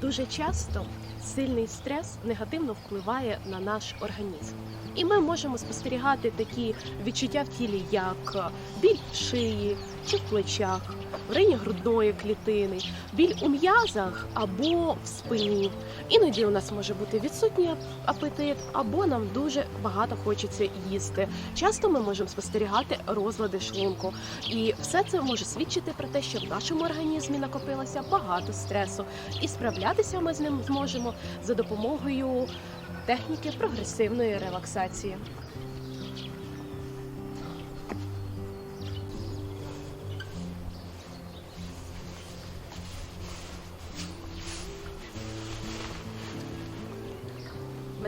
Дуже часто сильний стрес негативно впливає на наш організм. І ми можемо спостерігати такі відчуття в тілі, як біль шиї чи в плечах, в районі грудної клітини, біль у м'язах або в спині. Іноді у нас може бути відсутній апетит, або нам дуже багато хочеться їсти. Часто ми можемо спостерігати розлади шлунку, і все це може свідчити про те, що в нашому організмі накопилося багато стресу, і справлятися ми з ним зможемо за допомогою техніки прогресивної релаксації.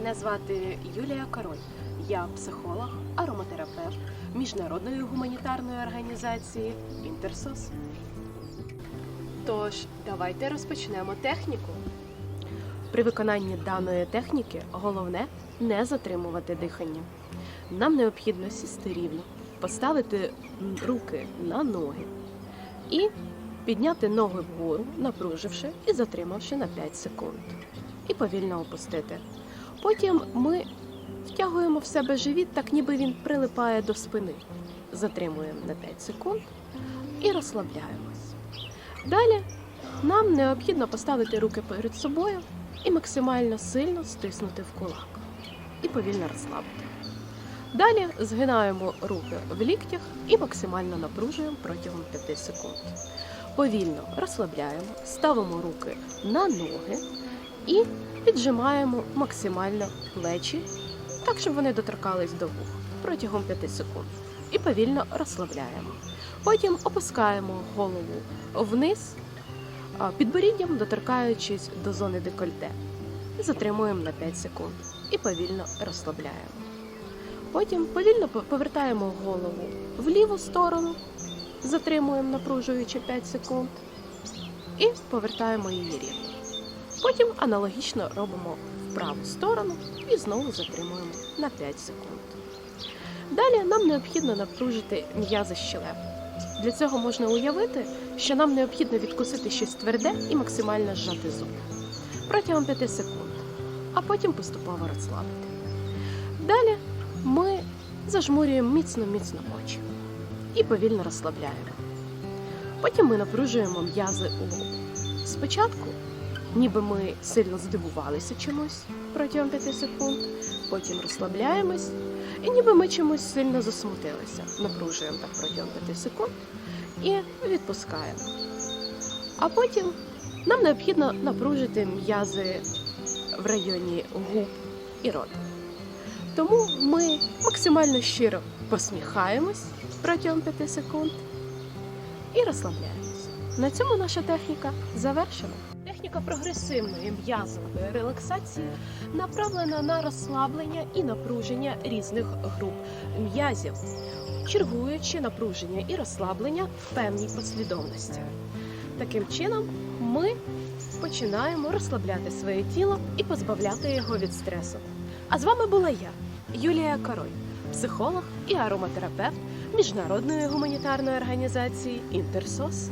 Мене звати Юлія Король. Я психолог, ароматерапевт міжнародної гуманітарної організації Інтерсос. Тож, давайте розпочнемо техніку. При виконанні даної техніки головне не затримувати дихання. Нам необхідно сісти рівно, поставити руки на ноги і підняти ноги вгору, напруживши і затримавши на 5 секунд. І повільно опустити. Потім ми втягуємо в себе живіт, так ніби він прилипає до спини. Затримуємо на 5 секунд і розслабляємось. Далі нам необхідно поставити руки перед собою і максимально сильно стиснути в кулак і повільно розслабити. Далі згинаємо руки в ліктях і максимально напружуємо протягом 5 секунд. Повільно розслабляємо, ставимо руки на ноги і піджимаємо максимально плечі, так, щоб вони доторкались до вух протягом 5 секунд. І повільно розслабляємо. Потім опускаємо голову вниз, підборіддям доторкаючись до зони декольте. Затримуємо на 5 секунд і повільно розслабляємо. Потім повільно повертаємо голову в ліву сторону, затримуємо, напружуючи 5 секунд, і повертаємо її рівно. Потім аналогічно робимо в праву сторону і знову затримуємо на 5 секунд. Далі нам необхідно напружити м'язи щелеп. Для цього можна уявити, що нам необхідно відкусити щось тверде і максимально зжати зуб протягом 5 секунд, а потім поступово розслабити. Далі ми зажмурюємо міцно-міцно очі і повільно розслабляємо. Потім ми напружуємо м'язи у лоб. Спочатку, ніби ми сильно здивувалися чомусь протягом 5 секунд, потім розслабляємось, і ніби ми чомусь сильно засмутилися. Напружуємо так протягом 5 секунд і відпускаємо. А потім нам необхідно напружити м'язи в районі губ і рота. Тому ми максимально щиро посміхаємось протягом 5 секунд і розслабляємось. На цьому наша техніка завершена. Техніка прогресивної м'язової релаксації направлена на розслаблення і напруження різних груп м'язів, чергуючи напруження і розслаблення в певній послідовності. Таким чином, ми починаємо розслабляти своє тіло і позбавляти його від стресу. А з вами була я, Юлія Король, психолог і ароматерапевт міжнародної гуманітарної організації Інтерсос.